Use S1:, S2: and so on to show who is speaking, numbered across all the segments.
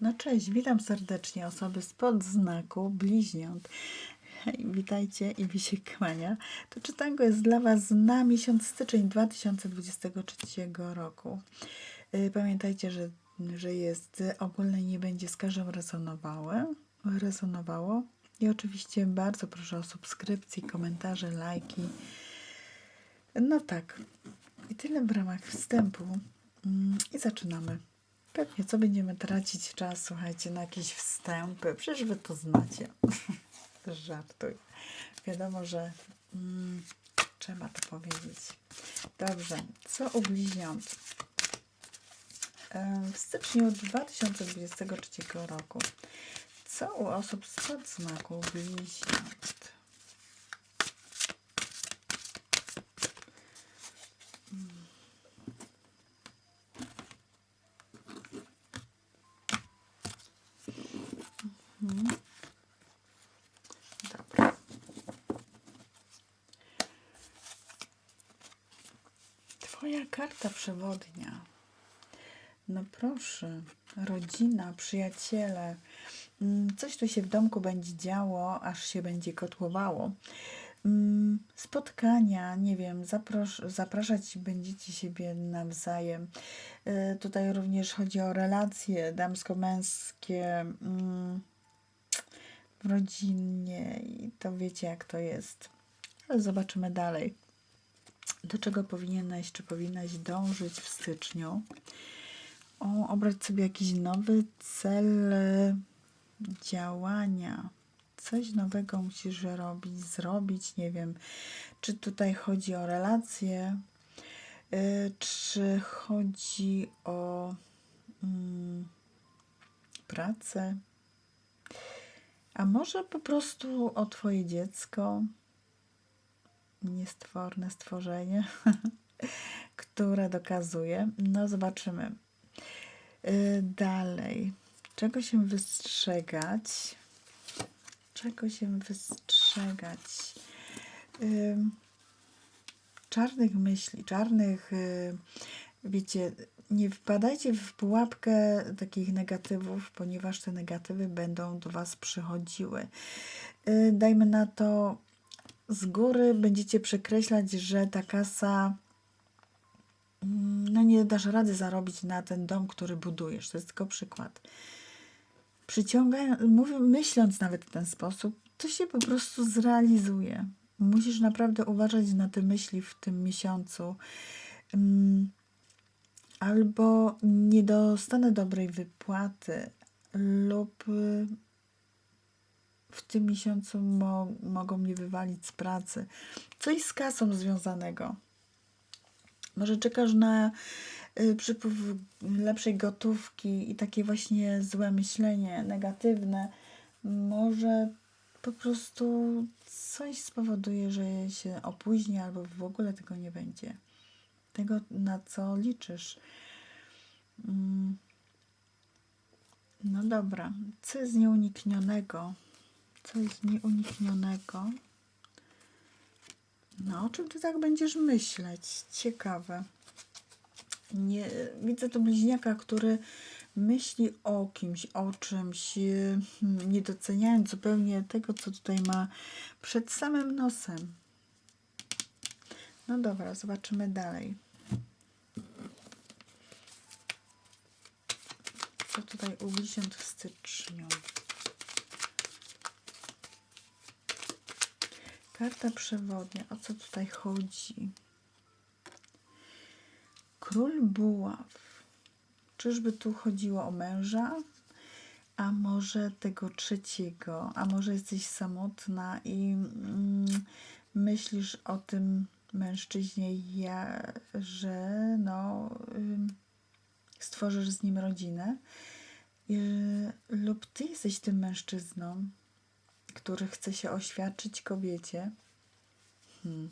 S1: No cześć, witam serdecznie osoby spod znaku bliźniąt. Witajcie i mi się. To czytanko jest dla Was na miesiąc styczeń 2023 roku. Y, Pamiętajcie, że, że jest ogólne nie będzie z każdym rezonowało. I oczywiście bardzo proszę o subskrypcje, komentarze, lajki. No tak. I tyle w ramach wstępu. Mm, I zaczynamy. Pewnie co będziemy tracić czas, słuchajcie, na jakieś wstępy. Przecież wy to znacie. Żartuj. Wiadomo, że mm, trzeba to powiedzieć. Dobrze, co u bliźniąt? W styczniu 2023 roku. Co u osób spod znaku bliźniąt? Dobra. Twoja karta przewodnia. No proszę, rodzina, przyjaciele. Mm, Coś tu się w domku będzie działo, aż się będzie kotłowało. Mm, Spotkania, nie wiem, zapros- zapraszać będziecie siebie nawzajem. Y, Tutaj również chodzi o relacje damsko-męskie. mm, w rodzinie i to wiecie jak to jest. Ale zobaczymy dalej. Do czego powinieneś czy powinnaś dążyć w styczniu? O, obrać sobie jakiś nowy cel działania. Coś nowego musisz robić, zrobić, nie wiem. Czy tutaj chodzi o relacje, y, czy chodzi o mm, pracę, a może po prostu o Twoje dziecko, niestworne stworzenie, które dokazuje. No, zobaczymy. Y, Dalej. Czego się wystrzegać? Czego się wystrzegać? Ym, czarnych myśli, czarnych, y, wiecie, nie wpadajcie w pułapkę takich negatywów, ponieważ te negatywy będą do Was przychodziły. Y, Dajmy na to, z góry będziecie przekreślać, że ta kasa, mm, no nie dasz rady zarobić na ten dom, który budujesz. To jest tylko przykład. Przyciągając, myśląc nawet w ten sposób, to się po prostu zrealizuje. Musisz naprawdę uważać na te myśli w tym miesiącu. Mm, albo nie dostanę dobrej wypłaty, lub w tym miesiącu mo- mogą mnie wywalić z pracy. Coś z kasą związanego. Może czekasz na y, przypływ lepszej gotówki i takie właśnie złe myślenie, negatywne. Może po prostu coś spowoduje, że się opóźni albo w ogóle tego nie będzie. Tego, na co liczysz. Mm. No dobra, co jest nieuniknionego? Co jest nieuniknionego? No, o czym ty tak będziesz myśleć? Ciekawe. Nie, widzę tu bliźniaka, który myśli o kimś, o czymś, yy, nie doceniając zupełnie tego, co tutaj ma przed samym nosem. No dobra, zobaczymy dalej. Co tutaj u w styczniu? Karta przewodnia. O co tutaj chodzi? Król buław. Czyżby tu chodziło o męża? A może tego trzeciego? A może jesteś samotna i mm, myślisz o tym mężczyźnie, ja, że no, ym, stworzysz z nim rodzinę? Y, lub ty jesteś tym mężczyzną, który chce się oświadczyć kobiecie. Hmm.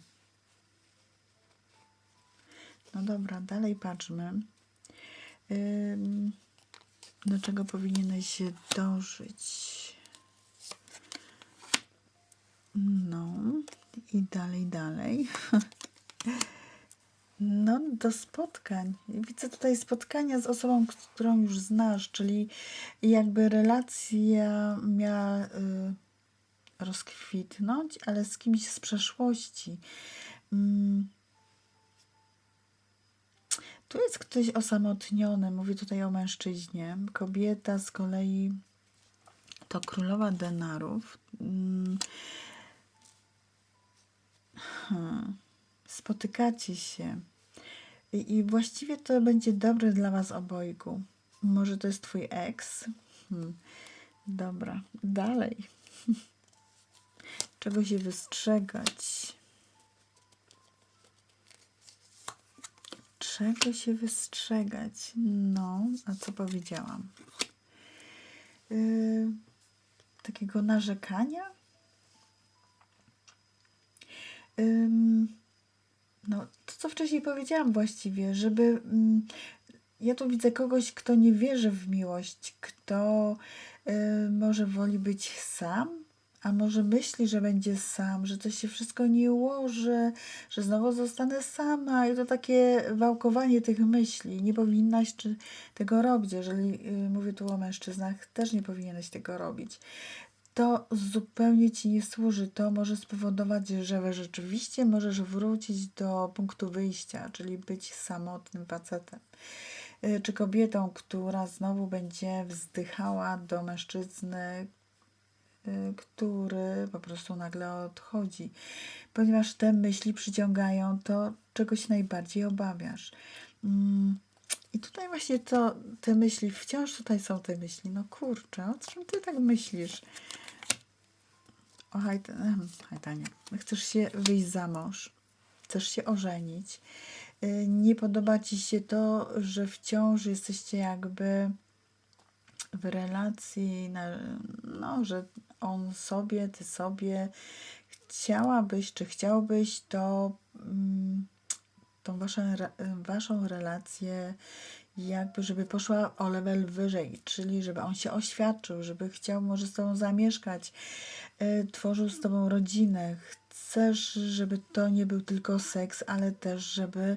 S1: No dobra, dalej patrzmy. Do czego powinieneś dążyć? No i dalej, dalej. No, do spotkań. Widzę tutaj spotkania z osobą, którą już znasz, czyli jakby relacja miała y, rozkwitnąć, ale z kimś z przeszłości. Mm. Tu jest ktoś osamotniony, mówię tutaj o mężczyźnie. Kobieta z kolei to królowa denarów. Mm. Hmm. Spotykacie się. I, I właściwie to będzie dobre dla was obojgu. Może to jest twój ex? Hmm. Dobra, dalej. Czego się wystrzegać? Czego się wystrzegać? No, a co powiedziałam? Yy, takiego narzekania? Ym, no, to co wcześniej powiedziałam właściwie, żeby. mm, Ja tu widzę kogoś, kto nie wierzy w miłość, kto y, może woli być sam, a może myśli, że będzie sam, że to się wszystko nie ułoży, że znowu zostanę sama. I to takie wałkowanie tych myśli. Nie powinnaś tego robić. Jeżeli y, mówię tu o mężczyznach, też nie powinieneś tego robić to zupełnie ci nie służy. To może spowodować, że rzeczywiście możesz wrócić do punktu wyjścia, czyli być samotnym facetem. Y, Czy kobietą, która znowu będzie wzdychała do mężczyzny, który po prostu nagle odchodzi, ponieważ te myśli przyciągają to, czego się najbardziej obawiasz. Mm, I tutaj właśnie to, te myśli, wciąż tutaj są te myśli. No kurczę, o czym ty tak myślisz? O em, hajtanie. Chcesz się wyjść za mąż, chcesz się ożenić. Y, Nie podoba ci się to, że wciąż jesteście jakby w relacji, no, że on sobie, ty sobie. Chciałabyś, czy chciałbyś to, mm, tą waszą, waszą relację jakby, żeby poszła o level wyżej, czyli żeby on się oświadczył, żeby chciał może z tobą zamieszkać, y, tworzył z tobą rodzinę. Chcesz, żeby to nie był tylko seks, ale też, żeby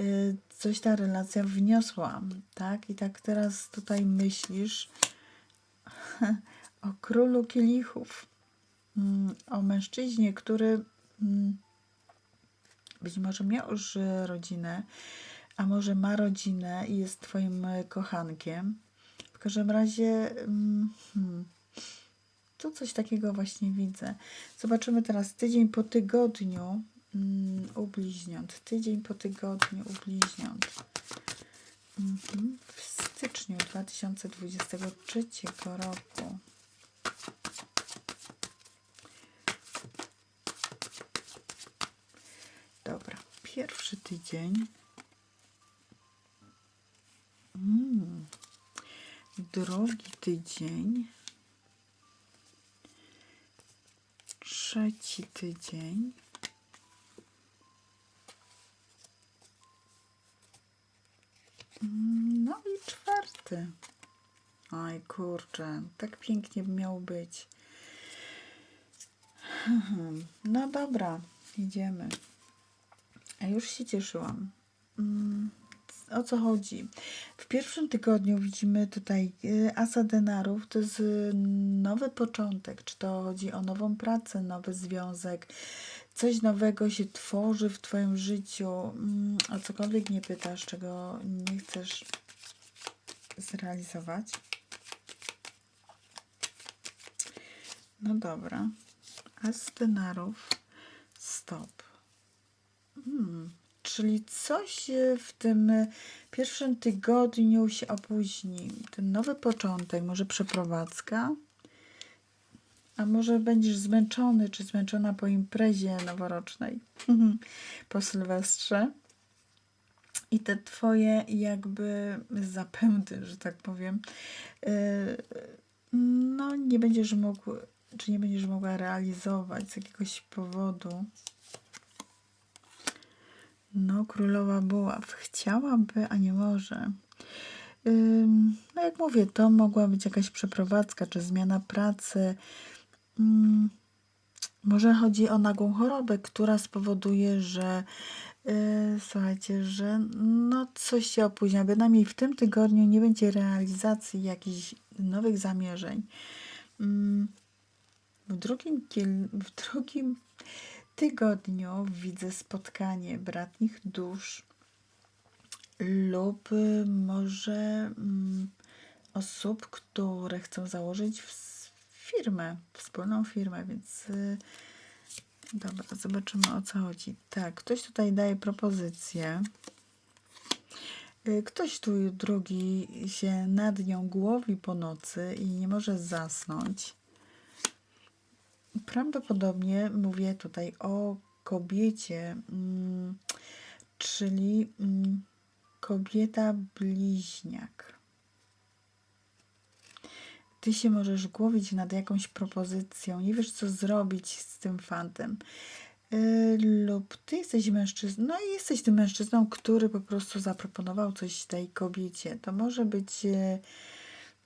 S1: y, coś ta relacja wniosła, tak? I tak teraz tutaj myślisz o królu kielichów, mm, o mężczyźnie, który mm, być może miał już rodzinę, a może ma rodzinę i jest twoim y, kochankiem. W każdym razie mm, hmm, tu coś takiego właśnie widzę. Zobaczymy teraz tydzień po tygodniu mm, u bliźniąt. Tydzień po tygodniu u bliźniąt. Mhm. W styczniu 2023 roku. Dobra, pierwszy tydzień. Mm. Drugi tydzień. Trzeci tydzień. Mm, No i czwarty. Oj, kurczę, tak pięknie miał być. No dobra, idziemy. A już się cieszyłam. Mm, O co chodzi? W pierwszym tygodniu widzimy tutaj y, asa denarów. To jest y, nowy początek. Czy to chodzi o nową pracę, nowy związek? Coś nowego się tworzy w Twoim życiu. Mm, O cokolwiek nie pytasz, czego nie chcesz zrealizować. No dobra. As denarów. Stop. Hmm. Czyli coś e, w tym e, pierwszym tygodniu się opóźni. Ten nowy początek, może przeprowadzka, a może będziesz zmęczony czy zmęczona po imprezie noworocznej, po Sylwestrze. I te twoje jakby zapędy, że tak powiem, e, no nie będziesz mógł, czy nie będziesz mogła realizować z jakiegoś powodu. No, królowa buław chciałaby, a nie może. Ym, No, jak mówię, to mogła być jakaś przeprowadzka czy zmiana pracy. Ym, Może chodzi o nagłą chorobę, która spowoduje, że Yy, słuchajcie, że no coś się opóźnia. Bynajmniej w tym tygodniu nie będzie realizacji jakichś nowych zamierzeń. Mm, W drugim, w drugim tygodniu widzę spotkanie bratnich dusz lub może mm, osób, które chcą założyć firmę, wspólną firmę, więc y, dobra, zobaczymy o co chodzi. Tak, ktoś tutaj daje propozycję. Y, Ktoś tu drugi się nad nią głowi po nocy i nie może zasnąć. Prawdopodobnie mówię tutaj o kobiecie, mm, czyli mm, kobieta bliźniak. Ty się możesz głowić nad jakąś propozycją, nie wiesz co zrobić z tym fantem. Yy, lub ty jesteś mężczyzną, no i jesteś tym mężczyzną, który po prostu zaproponował coś tej kobiecie. To może być yy,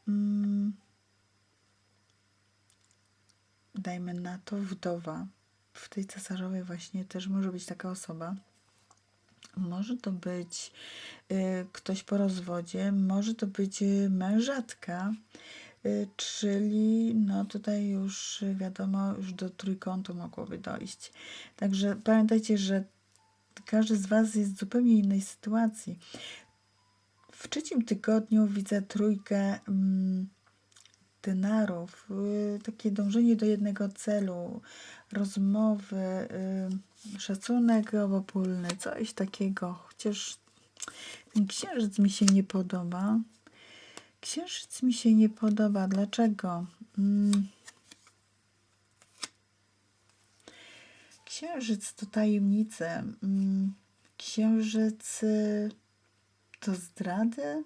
S1: mm, dajmy na to wdowa. W tej cesarzowej właśnie też może być taka osoba. Może to być y, ktoś po rozwodzie, może to być y, mężatka, y, czyli no tutaj już y, wiadomo, już do trójkątu mogłoby dojść. Także pamiętajcie, że każdy z Was jest w zupełnie innej sytuacji. W trzecim tygodniu widzę trójkę mm, denarów, y, takie dążenie do jednego celu, rozmowy, y, szacunek obopólny, coś takiego. Chociaż ten księżyc mi się nie podoba. Księżyc mi się nie podoba. Dlaczego? Mm. Księżyc to tajemnice. Mm. Księżyc y, to zdrady.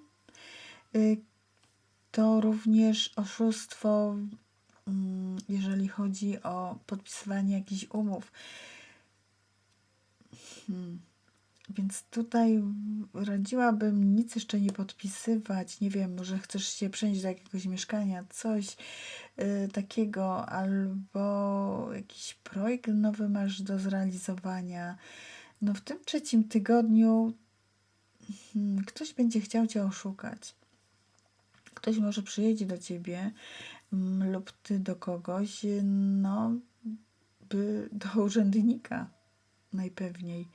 S1: To również oszustwo, mm, jeżeli chodzi o podpisywanie jakichś umów. Hmm. Więc tutaj radziłabym nic jeszcze nie podpisywać. Nie wiem, może chcesz się przenieść do jakiegoś mieszkania, coś y, takiego, albo jakiś projekt nowy masz do zrealizowania. No w tym trzecim tygodniu hmm, ktoś będzie chciał cię oszukać. Ktoś może przyjedzie do ciebie mm, lub ty do kogoś, no, by do urzędnika najpewniej.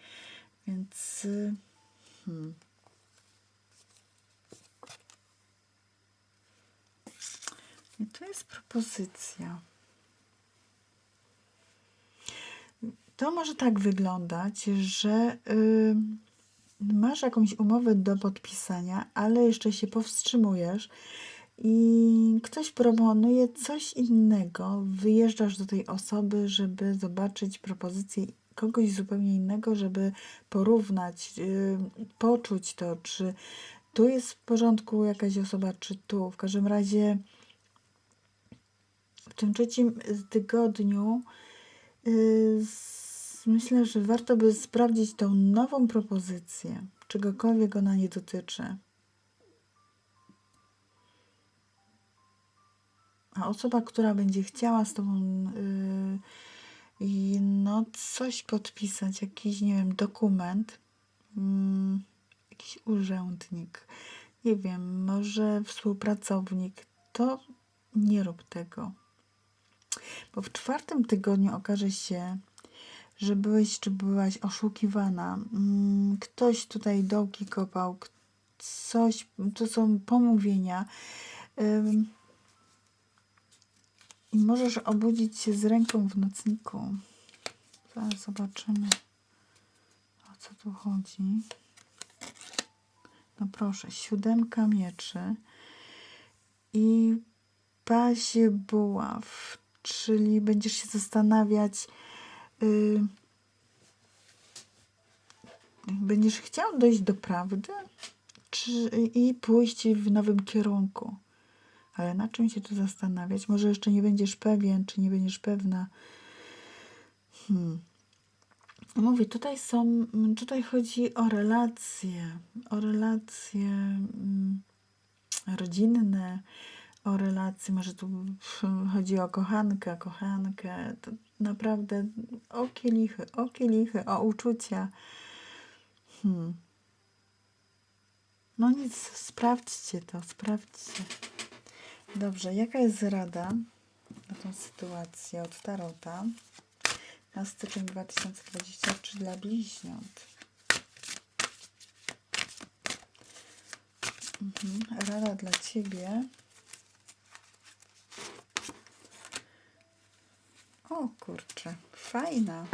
S1: Więc y, hmm. I to jest propozycja. To może tak wyglądać, że y, masz jakąś umowę do podpisania, ale jeszcze się powstrzymujesz i ktoś proponuje coś innego. Wyjeżdżasz do tej osoby, żeby zobaczyć propozycję kogoś zupełnie innego, żeby porównać, y, poczuć to, czy tu jest w porządku jakaś osoba, czy tu. W każdym razie w tym trzecim tygodniu y, myślę, że warto by sprawdzić tą nową propozycję, czegokolwiek ona nie dotyczy. A osoba, która będzie chciała z tobą y, i no coś podpisać, jakiś, nie wiem, dokument, mm, jakiś urzędnik, nie wiem, może współpracownik, to nie rób tego. Bo w czwartym tygodniu okaże się, że byłeś czy byłaś oszukiwana. Mm, Ktoś tutaj dołki kopał, coś, to są pomówienia. I możesz obudzić się z ręką w nocniku. Zaraz zobaczymy, o co tu chodzi. No proszę, siódemka mieczy i pasie buław, czyli będziesz się zastanawiać, y, będziesz chciał dojść do prawdy czy, i pójść w nowym kierunku. Ale na czym się tu zastanawiać? Może jeszcze nie będziesz pewien, czy nie będziesz pewna. Hmm. Mówię, tutaj są, tutaj chodzi o relacje, o relacje mm, rodzinne, o relacje, może tu chodzi o kochankę, kochankę, to naprawdę o kielichy, o kielichy, o uczucia. Hmm. No nic, sprawdźcie to, sprawdźcie. Dobrze, jaka jest rada na tą sytuację od Tarota na styczeń 2023 dla bliźniąt? Mhm. Rada dla Ciebie. O kurczę, fajna.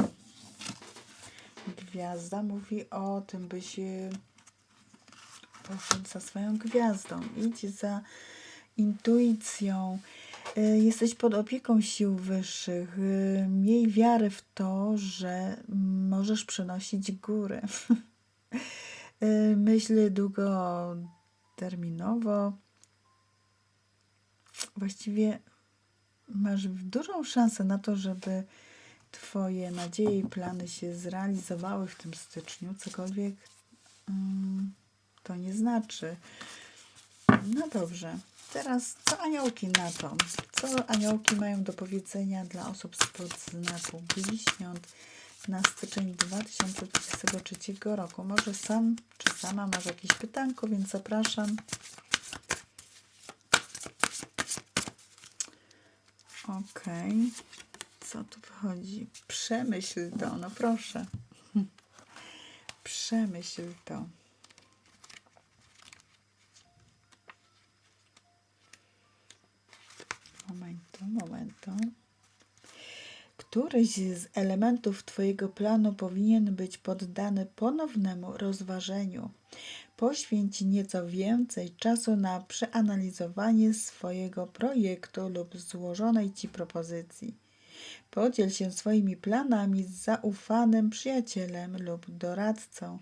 S1: Gwiazda mówi o tym, byś poszedł za swoją gwiazdą. Idź za intuicją. Y, Jesteś pod opieką sił wyższych. Y, Miej wiarę w to, że możesz przenosić górę. Y, Myśl długoterminowo. Właściwie masz dużą szansę na to, żeby Twoje nadzieje i plany się zrealizowały w tym styczniu, cokolwiek mm, to nie znaczy. No dobrze, teraz co aniołki na to? Co aniołki mają do powiedzenia dla osób spod znaku bliźniąt na styczeń 2023 roku? Może sam czy sama masz jakieś pytanko, więc zapraszam. Okej. Co tu wychodzi? Przemyśl to, no proszę. Przemyśl to. Momento, momento. Któryś z elementów Twojego planu powinien być poddany ponownemu rozważeniu. Poświęć nieco więcej czasu na przeanalizowanie swojego projektu lub złożonej Ci propozycji. Podziel się swoimi planami z zaufanym przyjacielem lub doradcą,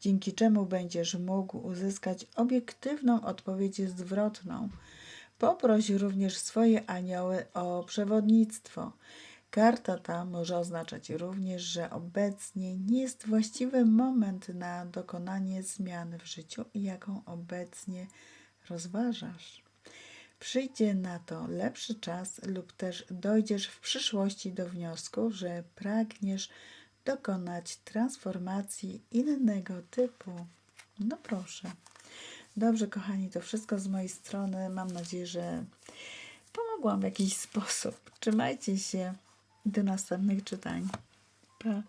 S1: dzięki czemu będziesz mógł uzyskać obiektywną odpowiedź zwrotną. Poproś również swoje anioły o przewodnictwo. Karta ta może oznaczać również, że obecnie nie jest właściwy moment na dokonanie zmiany w życiu, jaką obecnie rozważasz. Przyjdzie na to lepszy czas, lub też dojdziesz w przyszłości do wniosku, że pragniesz dokonać transformacji innego typu. No proszę. Dobrze, kochani, to wszystko z mojej strony. Mam nadzieję, że pomogłam w jakiś sposób. Trzymajcie się. Do następnych czytań. Pa.